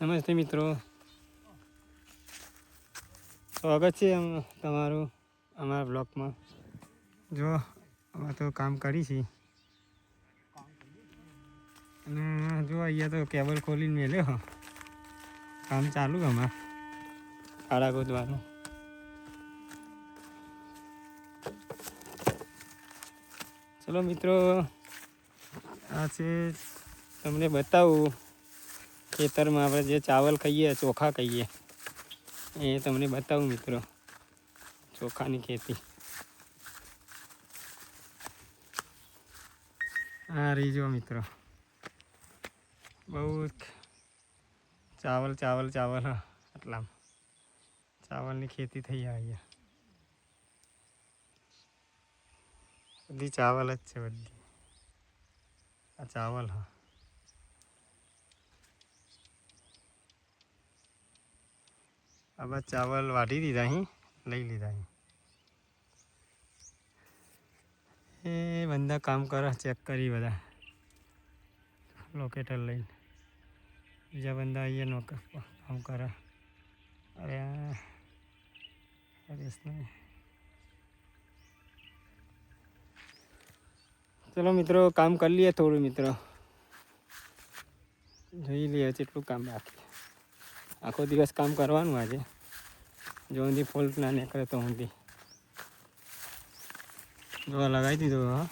નમસ્તે મિત્રો. સ્વાગત છે તમારું અમારા બ્લોગમાં જો, અમે તો કામ કરી છીએ. અને જો અહીંયા તો કેબલ ખોલીને મેલ્યો હો. કામ ચાલુ અમારે. ખાડા ગોદવાનું. ચલો મિત્રો, આ છે તમને બતાવું ખેતરમાં આપણે જે ચાવલ ખાઈએ, ચોખા ખાઈએ, એ તમને બતાવું મિત્રો, ચોખાની ખેતી. આ રહી જો મિત્રો બહુ ચાવલ ચાવલ ચાવલ આટલા ચાવલની ખેતી થઈ આવી બધી ચાવલ જ છે બધી. આ ચાવલ, હા. આ બસ ચાવલ વાઢી દીધા અહીં લઈ લીધા અહીં એ બંદા કામ કરે ચેક કરી બધા લોકેટર લઈને બીજા બંદા અહીંયા નોક કામ કરે અરે આ હરેશને ચલો મિત્રો કામ કરી લઈએ થોડું મિત્રો જોઈ લઈએ કેટલું કામ બાકી આખો દિવસ કામ કરવાનું આજે. જો ઊંધી ફોલ્ટ ના નીકળે તો ઊંધી. જો લગાવી દીધું હા.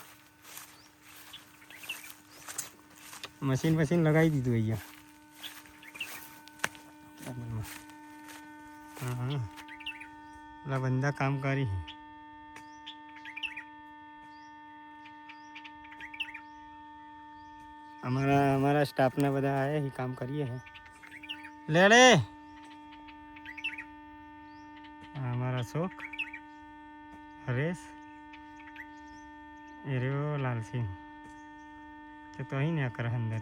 મશીન મશીન લગાવી દીધું અહીંયા. હા હા. પેલા બંદા કામ કરી. અમારા અમારા સ્ટાફના બધા આયા છે કામ કરીએ છે લેડે. અમારા શોખ. હરેશ. એ રહ્યો લાલસિંહ. તે તો અહીં ને કરે અંદર.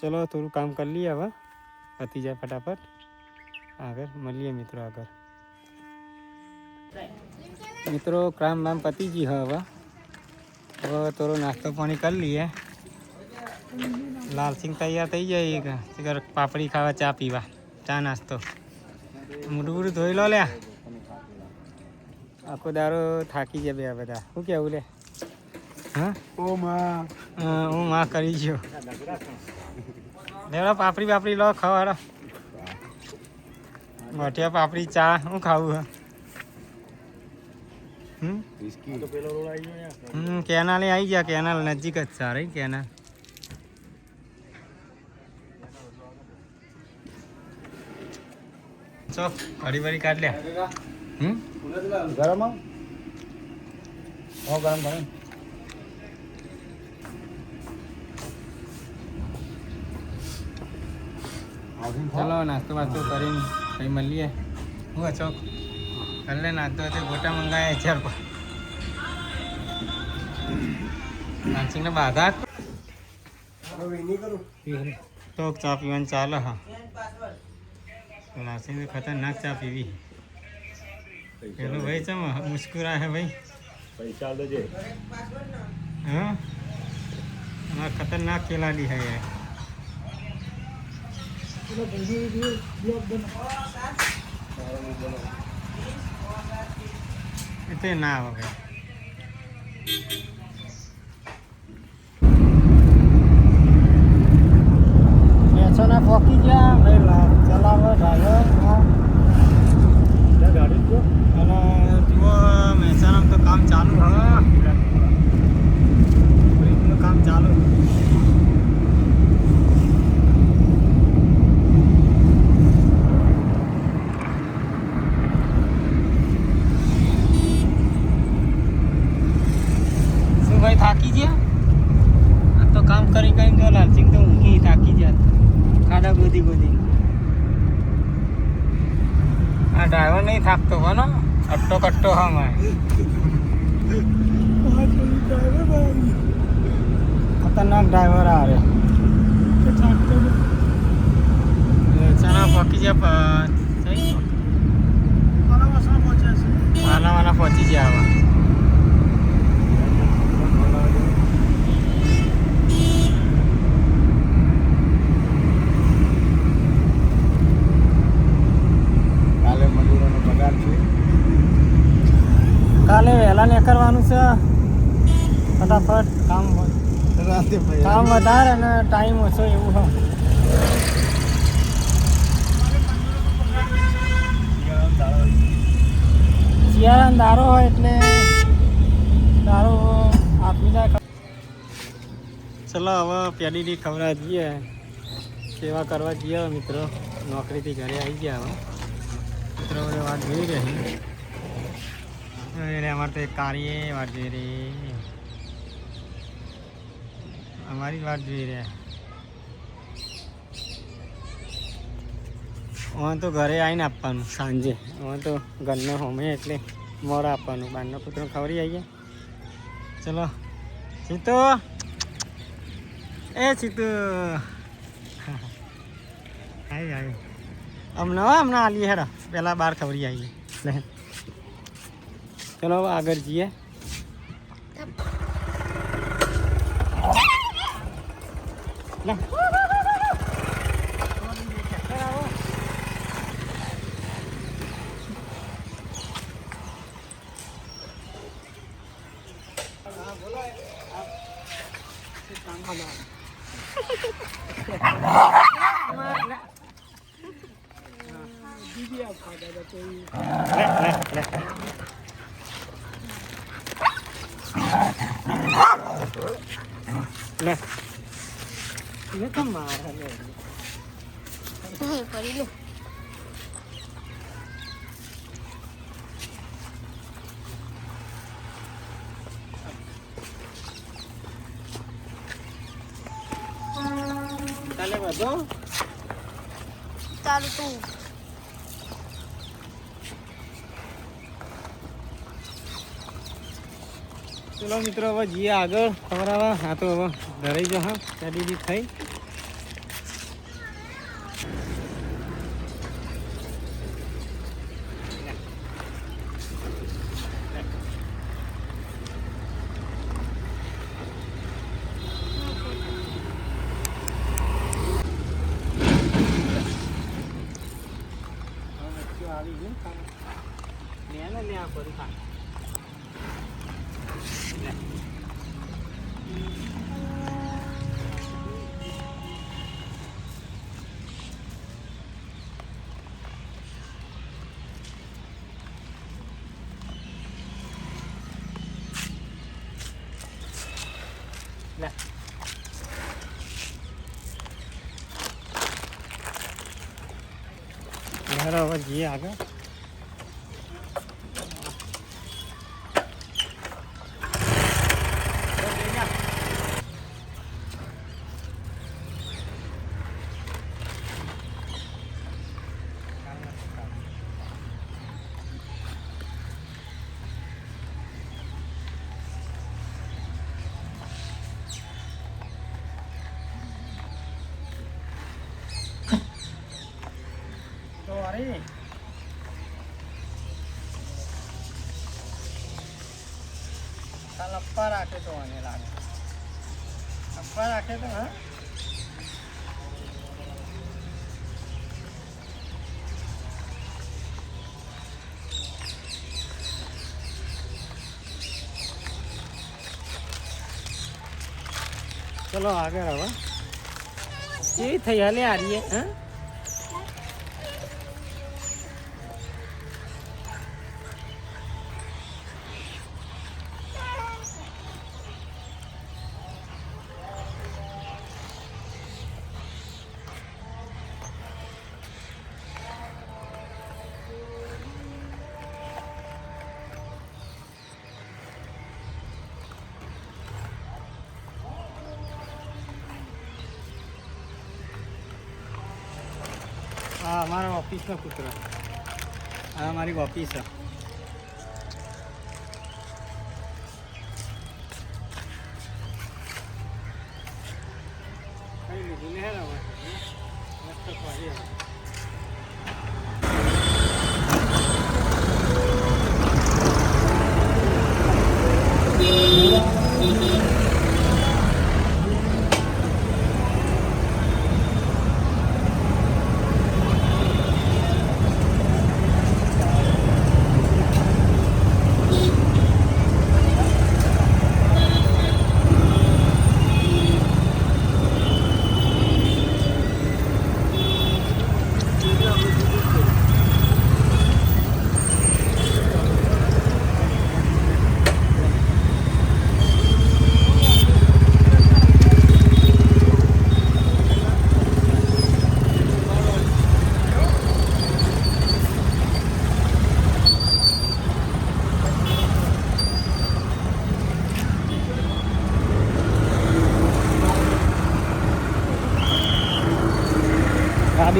ચલો, થોડું કામ કરી લઈએ હવે. પતી જાય ફટાફટ. આગળ મળીએ મિત્રો આગળ. મિત્રો કામ બામ પતી ગયું હવે. હવે થોડો નાસ્તો પાણી કરી લઈએ. લાલસિંગ તૈયાર થઈ જાય કે પાપડી ખાવા, ચા પીવા. ચા નાસ્તો. મોટું મોટું ધોઈ લો લ્યા. આખો દારો થાકી જાય બે બધા. શું કેવું લે? હા? ઓ માં હું માં કરી છું લેવડો પાપડી બાપડી લો ખવાડો મઠિયા પાપડી, ચા, હું ખાવું હે? હમ તો પેલો રોડ આવી ગયો યાર હમ કેનાલે આવી ગયા કેનાલ નજીક જ સારી કેનાલ ચો ઘડી વળી કાઢ લે હમ ગરમ આવ હો ગરમ ગરમ ચલો નાસ્તો વાસ્તો કરીને કઈ મળીએ હું અચોક એટલે નાતો તે ગોટા મંગાયા હજાર પર નાસિંગને બાધા તો ચા પીવાની ચાલે, હા. નાસિંગ ખતરનાક ચા પીવી. પેલું ભાઈ ચમ મુસ્કુરા હે ભાઈ. પૈસા દેજે હા ખતરનાક ખેલાડી હે. બ્લોક બનાવો Este es nada, ok. તો કામ કરી કરી તો લાલસિંહ તો ઊંઘી થાકી જાય ખાડા ગોધી ગોધી આ ડ્રાઈવર નહીં થાકતો કોનો? અટ્ટો કટ્ટો હા મેં ખતરનાક ડ્રાઈવર આ રે. ચણા પકી જાય વાના વાના પહોંચી જાય આવા. કરવાનું છે. ફટાફટ. કામ કામ વધારે અને ટાઈમ ઓછો એવું હોય. શિયાળાનો દારો હોય એટલે દારો આપી જાય. ચલો હવે પેલીની ખવડા જઈએ સેવા કરવા જઈએ મિત્રો. નોકરીથી ઘરે આવી ગયા હવે. મિત્રો વાત જોઈ રહી. અમારે તો એક કાર્ય વાત જોઈ રહી. અમારી વાત જોઈ રહ્યા. હવે તો ઘરે આવીને આપવાનું. સાંજે. હવે તો ઘરનો હોમે એટલે મોડા આપવાનું. બારનો પુત્ર ખવડી આવીએ ચલો. સીતો એ સીતુ આવી આવી હમણાં હમણાં આલીએ હેડા પહેલાં બહાર ખવડી આવીએ ચલો હવે આગળ જઈએ લે. લે તો મારે લે. પડી લે ચાલે બધો ચાલુ તું ચલો મિત્રો, હવે જઈએ આગળ. ખવડાવવા હા તો હવે ધરાઈ જો હા સ્ટડી થઈ. આવી ગયું મેં લે આ બધું લે હેરો હવે જઈએ આગળ. અપ્પા રાખે તો મને લાગે અપ્પા રાખે તો હા ચલો આગળ હવે કેવી થઈ હાલે આ રહીએ હા હા મારા ઓફિસનો કૂતરો. હા મારી ઓફિસ છે.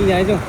ગાડી જાય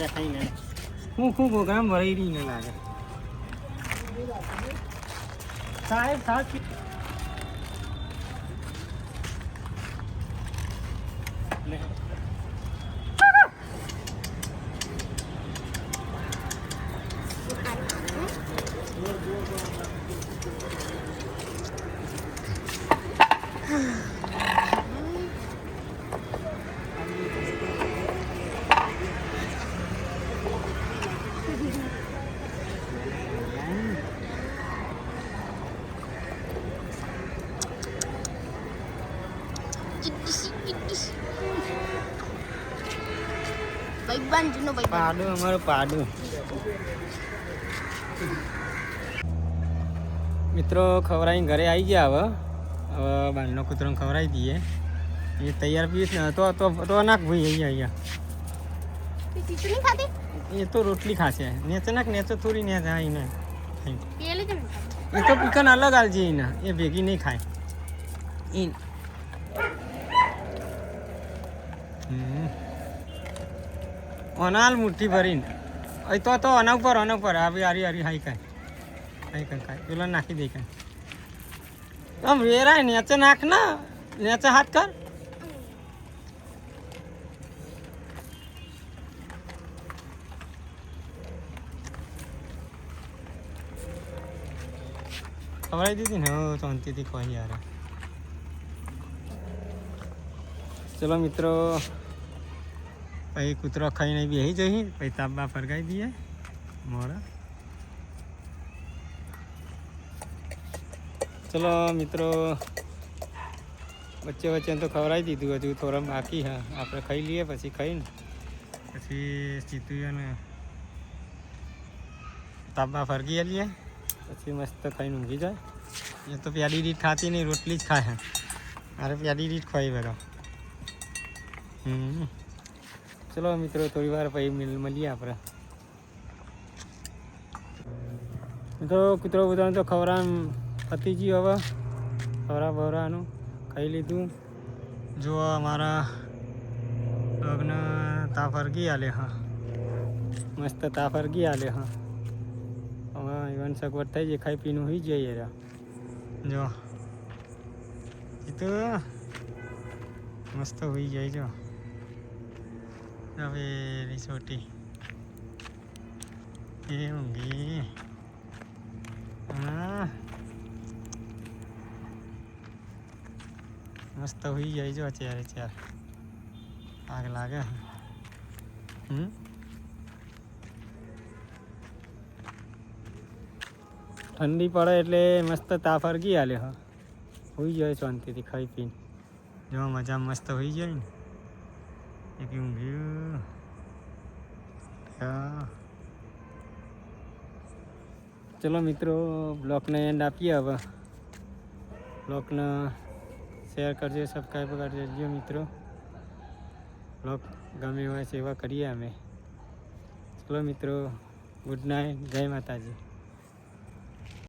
હા રે એમને ખાઈને હું ખૂબ પ્રોગ્રામ ભરાઈ રહી ને લાગે સાહેબ સાહેબ ભાઈબાન જૂનો ભાઈબાન પાડું અમારું પાડું. મિત્રો ખવડાવીને ઘરે આવી ગયા હવે. હવે બાંધનો કૂતરો ખવડાવી દઈએ. એ તૈયાર પીશ ને તો તો તો નાખ ભાઈ અહીંયા અહીંયા. એ તો રોટલી ખાશે. નેચે નાખ નેચે થોડી ને જાય એને એ તો પીકન અલગ આલજે એના. એ ભેગી નહીં ખાય. એ હમ. ઓનાલ મુઠ્ઠી ભરીને અહીં તો તો આના ઉપર આના ઉપર આવી હારી હારી હાઈ ખાય હાઈ ખાય ખાય પેલો નાખી દે ખાય આમ વેરાય નેચે નાખ ના નેચે હાથ કર ખવડાવી દીધી ને હો શાંતિથી ખવાઈ યાર ચલો મિત્રો પછી કૂતરો ખાઈને બેસી જઈ, પછી તાબા ફરગાઈ દઈએ. મોડા ચલો મિત્રો, વચ્ચે વચ્ચે તો ખવડાવી દીધું, હજુ થોડા બાકી હા આપણે ખાઈ લઈએ, પછી ખાઈને. પછી સીધું ને તાબા ફરગી લઈએ પછી મસ્ત ખાઈને ઊંઘી જાય. એ તો પ્યારી રીત ખાતી નહીં, રોટલી જ ખાય. અરે પ્યારી રીત ખવાઈ બધા. હમ. ચલો મિત્રો, થોડી વાર પછી મળીએ આપણે. મિત્રો, કૂતરો કૂતરાનું તો ખવરામ પતી ગયું હવે. ખવરા બવરાનું ખાઈ લીધું. જો અમારા લગ્ન તાફરગી આલે, હા. મસ્ત તાફરગી આલે, હા. હવે ઇવન સગવડ થઈ જાય, ખાઈ પીનું હોઈ જઈએ રહ્યા જો. એ તો મસ્ત હોઈ જાય, જો. હવે રિસોટી એ ઊંઘી? હા મસ્ત હોઈ જાય જો ચારે ચાર આગ લાગે. હમ. ઠંડી પડે એટલે મસ્ત તાફર અરગી હાલે હા. હોઈ જાય શાંતિથી ખાઈ પીને. જો મજા મસ્ત હોઈ જાય ને. એક ઊંઘ્યું ચલો મિત્રો, બ્લોકને એન્ડ આપીએ હવે. બ્લોકને શેર કરજો સબસ્ક્રાઈબ કરજો મિત્રો. બ્લોગ ગમે હોય સેવા કરીએ અમે. ચલો મિત્રો ગુડ નાઇટ જય માતાજી.